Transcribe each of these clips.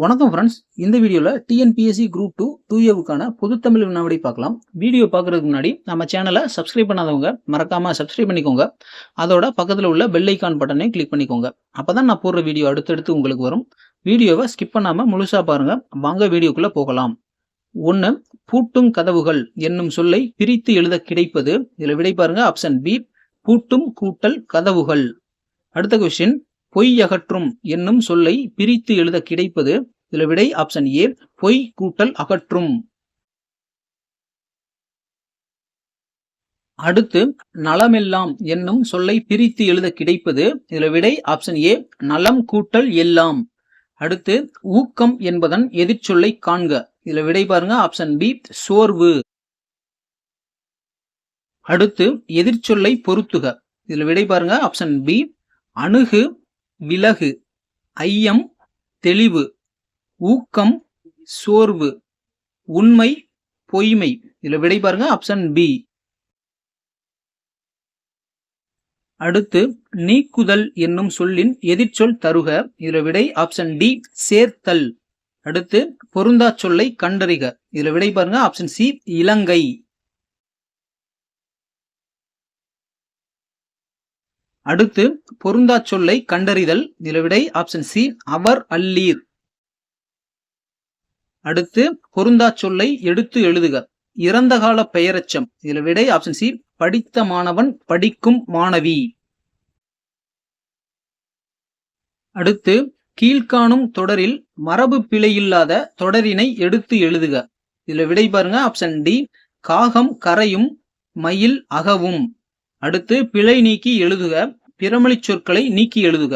வணக்கம் ஃப்ரெண்ட்ஸ் இந்த வீடியோவில் டிஎன்பிஎஸ்சி குரூப் டூ டூ ஏவுக்கான தமிழ் வினாவிடை பார்க்கலாம். வீடியோ பார்க்குறதுக்கு முன்னாடி நம்ம சேனலை சப்ஸ்கிரைப் பண்ணாதவங்க மறக்காமல் சப்ஸ்கிரைப் பண்ணிக்கோங்க. அதோட பக்கத்தில் உள்ள பெல் ஐக்கான் பட்டனை கிளிக் பண்ணிக்கோங்க. அப்போ தான் நான் போடுற வீடியோ அடுத்தடுத்து உங்களுக்கு வரும். வீடியோவை ஸ்கிப் பண்ணாமல் முழுசாக பாருங்கள் வாங்க வீடியோக்குள்ளே போகலாம். ஒன்று பூட்டும் கதவுகள் என்னும் சொல்லை பிரித்து எழுத கிடைப்பது. இதில் விடை பாருங்கள் ஆப்ஷன் பி பூட்டும் கூட்டல் கதவுகள். அடுத்த கொஸ்டின் பொய் அகற்றும் என்னும் சொல்லை பிரித்து எழுத கிடைப்பது இதுல விடை ஆப்ஷன் ஏ பொய் கூட்டல் அகற்றும். அடுத்து நலமெல்லாம் என்னும் சொல்லை பிரித்து எழுத கிடைப்பது இதுல விடை ஆப்ஷன் ஏ நலம் கூட்டல் எல்லாம். அடுத்து ஊக்கம் என்பதன் எதிர்ச்சொல்லை காண்க. இதுல விடை பாருங்க ஆப்ஷன் பி சோர்வு. அடுத்து எதிர்ச்சொல்லை பொருத்துக. இதுல விடை பாருங்க ஆப்ஷன் பி அணுகு விலகு ஐயம் தெளிவு ஊக்கம் சோர்வு உண்மை பொய்மை. இதுல விடை பாருங்க ஆப்ஷன் பி அடுத்து நீக்குதல் என்னும் சொல்லின் எதிர்ச்சொல் தருக. இதுல விடை ஆப்ஷன் டி சேர்த்தல். அடுத்து பொருந்தா சொல்லை கண்டறிக. இதுல விடை பாருங்க ஆப்ஷன் சி இலங்கை. அடுத்து பொருந்தா சொல்லை கண்டறிதல். இதில் விடை ஆப்ஷன் சி அவர் அல்லீர். அடுத்து பொருந்தா சொல்லை எடுத்து எழுதுக. இறந்த கால பெயரச்சம். இதில் விடை ஆப்ஷன் சி படித்த மாணவன் படிக்கும் மாணவி. அடுத்து கீழ்காணும் தொடரில் மரபு பிழையில்லாத தொடரினை எடுத்து எழுதுக. இதுல விடை பாருங்க ஆப்ஷன் டி காகம் கரையும் மயில் அகவும். அடுத்து பிழை நீக்கி எழுதுக பிரமளி சொற்களை நீக்கி எழுதுக.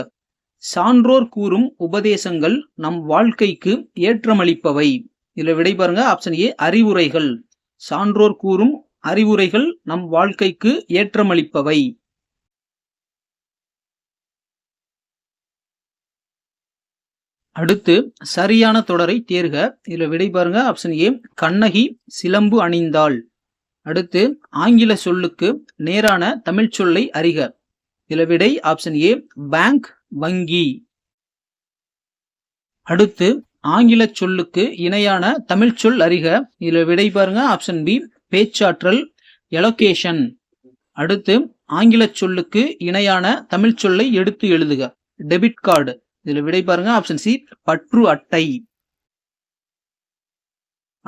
சான்றோர் கூறும் உபதேசங்கள் நம் வாழ்க்கைக்கு ஏற்றமளிப்பவை. இதுல விடை பாருங்க ஆப்ஷன் ஏ அறிவுரைகள். சான்றோர் கூறும் அறிவுரைகள் நம் வாழ்க்கைக்கு ஏற்றமளிப்பவை. அடுத்து சரியான தொடரை தேர்க. இதுல விடை பாருங்க ஆப்ஷன் ஏ கண்ணகி சிலம்பு அணிந்தாள். அடுத்து ஆங்கில சொல்லுக்கு நேரான தமிழ் சொல்லை அறிக. இதில் விடை ஆப்ஷன் ஏ பேங்க் வங்கி. அடுத்து ஆங்கில சொல்லுக்கு இணையான தமிழ் சொல் அறிக. இதில் விடை பாருங்க ஆப்ஷன் பி பேச்சாற்றல் எலொகேஷன் அடுத்து ஆங்கில சொல்லுக்கு இணையான தமிழ் சொல்லை எடுத்து எழுதுக. டெபிட் கார்டு இதில் விடை பாருங்க ஆப்ஷன் சி பற்று அட்டை.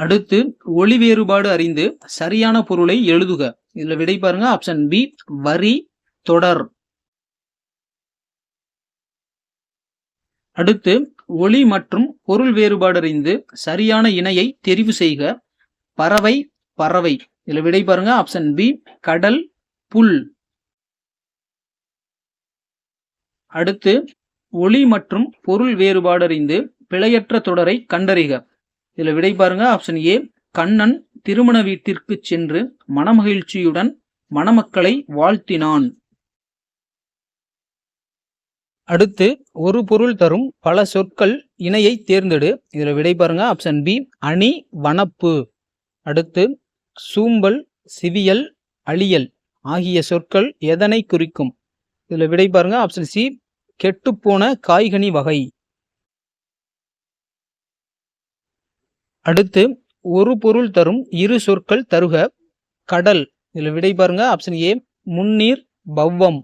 அடுத்து ஒளி வேறுபாடு அறிந்து சரியான பொருளை எழுதுக. இதுல விடை பாருங்க. ஆப்ஷன் பி வரி தொடர். அடுத்து ஒளி மற்றும் பொருள் வேறுபாடு அறிந்து சரியான இணையை தெரிவு செய்க. பறவை பறவை. இதுல விடை பாருங்க. ஆப்ஷன் பி கடல் புல். அடுத்து ஒளி மற்றும் பொருள் வேறுபாடு அறிந்து பிழையற்ற தொடரை கண்டறிக. இதுல விடை பாருங்க ஆப்ஷன் ஏ கண்ணன் திருமண வீட்டிற்கு சென்று மனமகிழ்ச்சியுடன் மணமக்களை வாழ்த்தினான். அடுத்து ஒரு பொருள் தரும் பல சொற்கள் இணையை தேர்ந்தெடு. இதுல விடை பாருங்க ஆப்ஷன் பி அணி வனப்பு. அடுத்து சூம்பல் சிவியல் அழியல் ஆகிய சொற்கள் எதனை குறிக்கும்? இதுல விடை பாருங்க ஆப்ஷன் சி கெட்டுப்போன காய்கனி வகை. அடுத்து ஒரு பொருள் தரும் இரு சொற்கள் தருக. கடல். இதில் விடை பாருங்க. ஆப்ஷன் ஏ முன்னீர் பவ்வம்.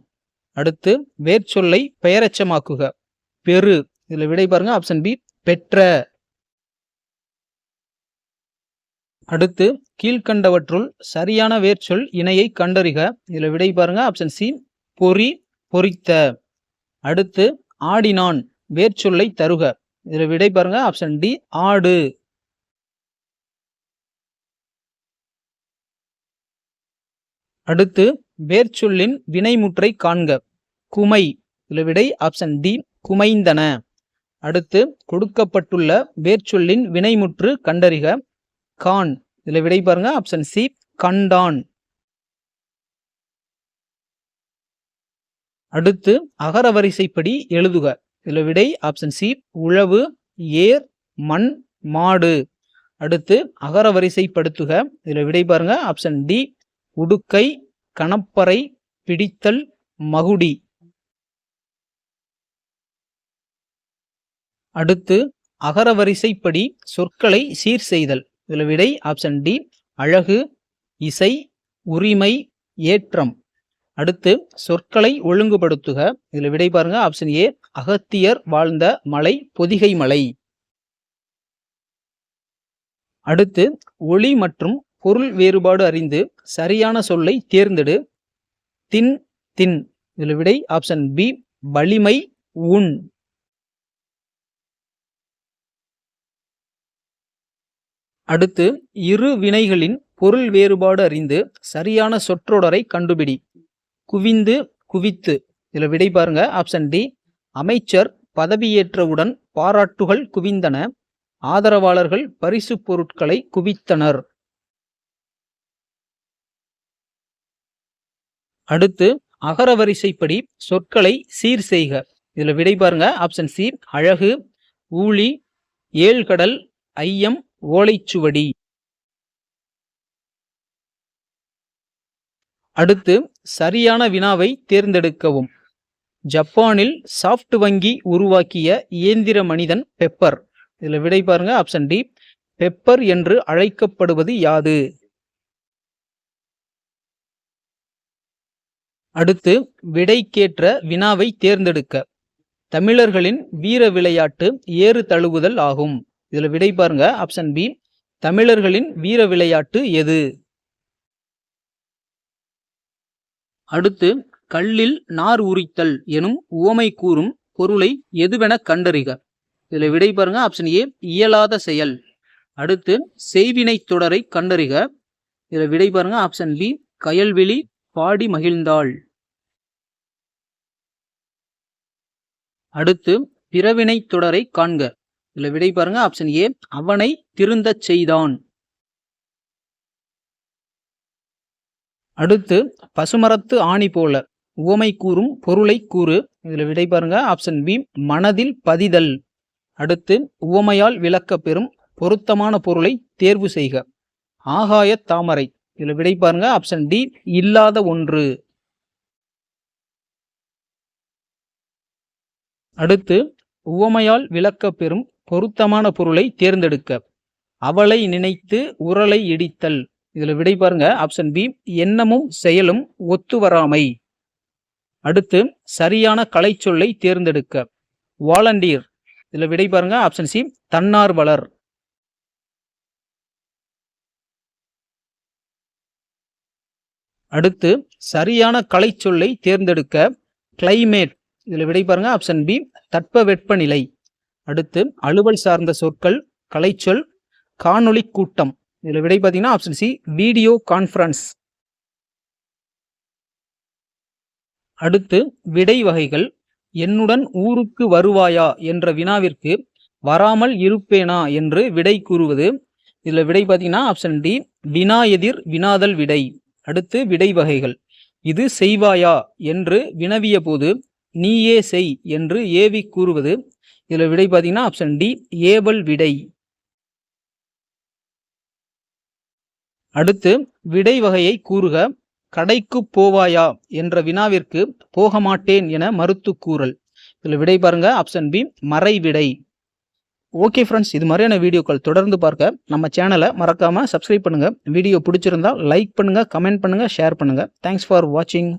அடுத்து வேர்ச்சொல்லை பெயரச்சமாக்குக. பெரு. இதில் விடை பாருங்க. ஆப்ஷன் பி பெற்ற. அடுத்து கீழ்கண்டவற்றுள் சரியான வேர்ச்சொல் இணையை கண்டறிக. இதில் விடை பாருங்க. ஆப்ஷன் சி பொறி பொறித்த. அடுத்து ஆடினான் வேர்ச்சொல்லை தருக. இதில் விடை பாருங்க. ஆப்ஷன் டி ஆடு. அடுத்து வேர்ச்சொல்லின் வினைமுற்றை காண்க. குமை இதுல விடை ஆப்ஷன் டி குமைந்தன. அடுத்து கொடுக்கப்பட்டுள்ள வேர்ச்சொல்லின் வினைமுற்று கண்டறிக. கான் இதுல விடை பாருங்க ஆப்ஷன் சி கண்டான். அடுத்து அகரவரிசைப்படி எழுதுக. இதுல விடை ஆப்ஷன் சி உழவு ஏர் மண் மாடு. அடுத்து அகரவரிசைப்படுத்துக. இதுல விடை பாருங்க ஆப்ஷன் டி உடுக்கை கணப்பறை பிடித்தல் மகுடி. அடுத்து அகரவரிசைப்படி சொற்களை சீர் செய்தல். இதில் விடை ஆப்ஷன் டி அழகு இசை உரிமை ஏற்றம். அடுத்து சொற்களை ஒழுங்குபடுத்துக. இதில் விடை பாருங்க ஆப்ஷன் ஏ அகத்தியர் வாழ்ந்த மலை பொதிகை மலை. அடுத்து ஒளி மற்றும் பொருள் வேறுபாடு அறிந்து சரியான சொல்லை தேர்ந்தெடு. தின் தின். இதில் விடை ஆப்ஷன் பி வலிமை உண். அடுத்து இரு வினைகளின் பொருள் வேறுபாடு அறிந்து சரியான சொற்றொடரை கண்டுபிடி. குவிந்து குவித்து. இதில் விடை பாருங்க ஆப்ஷன் டி அமைச்சர் பதவியேற்றவுடன் பாராட்டுகள் குவிந்தன. ஆதரவாளர்கள் பரிசு பொருட்களை குவித்தனர். அடுத்து அகரவரிசைப்படி சொற்களை சீர் செய்க. இதில் விடை பாருங்க. ஆப்ஷன் சி அழகு ஊழி ஏழ்கடல் ஐயம் ஓலைச்சுவடி. அடுத்து சரியான வினாவை தேர்ந்தெடுக்கவும். ஜப்பானில் சாஃப்ட் வங்கி உருவாக்கிய இயந்திர மனிதன் பெப்பர் இதில் விடை பாருங்க. ஆப்ஷன் டி பெப்பர் என்று அழைக்கப்படுவது யாது? அடுத்து விடைக்கேற்ற வினாவை தேர்ந்தெடுக்க. தமிழர்களின் வீர விளையாட்டு ஏறு தழுவுதல் ஆகும். இதுல விடை பாருங்க ஆப்ஷன் பி தமிழர்களின் வீர விளையாட்டு எது? அடுத்து கல்லில் நார் உரித்தல் எனும் உவமை கூறும் பொருளை எதுவென கண்டறிக. இதுல விடை பாருங்க ஆப்ஷன் ஏ இயலாத செயல். அடுத்து செய்வினை தொடரை கண்டறிக. இதுல விடை பாருங்க ஆப்ஷன் பி கயல்விழி பாடி மகிழ்ந்தாள். அடுத்து பிறவினை தொடரை காண்க. இதுல விடை பாருங்க ஆப்ஷன் ஏ அவனை திருந்தச் செய்தான். அடுத்து பசுமரத்து ஆணி போல. உவமை கூறும் பொருளை கூறு. இதில் விடை பாருங்க ஆப்ஷன் பி மனதில் பதிதல். அடுத்து உவமையால் விளக்க பெறும் பொருத்தமான பொருளை தேர்வு செய்க. ஆகாய தாமரை. இதுல விடை பாருங்க ஆப்ஷன் டி இல்லாத ஒன்று. அடுத்து உவமையால் விளக்க பெறும் பொருத்தமான பொருளை தேர்ந்தெடுக்க. அவளை நினைத்து உரலை இடித்தல். இதுல விடை பாருங்க ஆப்ஷன் பி எண்ணமும் செயலும் ஒத்து வராமை. அடுத்து சரியான கலைச்சொல்லை தேர்ந்தெடுக்க. வாலண்டியர் இதுல விடை பாருங்க ஆப்ஷன் சி தன்னார்வலர். அடுத்து சரியான கலைச்சொல்லை தேர்ந்தெடுக்க கிளைமேட் இதில் விடை பாருங்க ஆப்ஷன் பி தட்பவெப்பநிலை அடுத்து அலுவல் சார்ந்த சொற்கள் கலைச்சொல் காணொளி கூட்டம். இதில் விடை பார்த்தீங்கன்னா ஆப்ஷன் சி வீடியோ கான்ஃபரன்ஸ் அடுத்து விடை வகைகள் என்னுடன் ஊருக்கு வருவாயா என்ற வினாவிற்கு வராமல் இருப்பேனா என்று விடை கூறுவது. இதில் விடை பார்த்தீங்கன்னா ஆப்ஷன் டி வினா எதிர் வினாதல் விடை. அடுத்து விடை வகைகள் இது செய்வாயா என்று வினவிய போது நீயே செய் என்று ஏவி கூறுவது. இதில் விடை பார்த்தீங்கன்னா ஆப்ஷன் டி ஏவல் விடை. அடுத்து விடை வகையை கூறுக கடைக்கு போவாயா என்ற வினாவிற்கு போக மாட்டேன் என மறுத்து கூறல். இதில் விடை பாருங்க ஆப்ஷன் பி மறை விடை ஓகே ஃப்ரெண்ட்ஸ் இது மாதிரியான வீடியோக்கள் தொடர்ந்து பார்க்க நம்ம சேனலை மறக்காமல் சப்ஸ்கிரைப் பண்ணுங்கள் வீடியோ பிடிச்சிருந்தா லைக் பண்ணுங்கள் கமெண்ட் பண்ணுங்கள் ஷேர் பண்ணுங்கள் தேங்க்ஸ் ஃபார் வாட்சிங்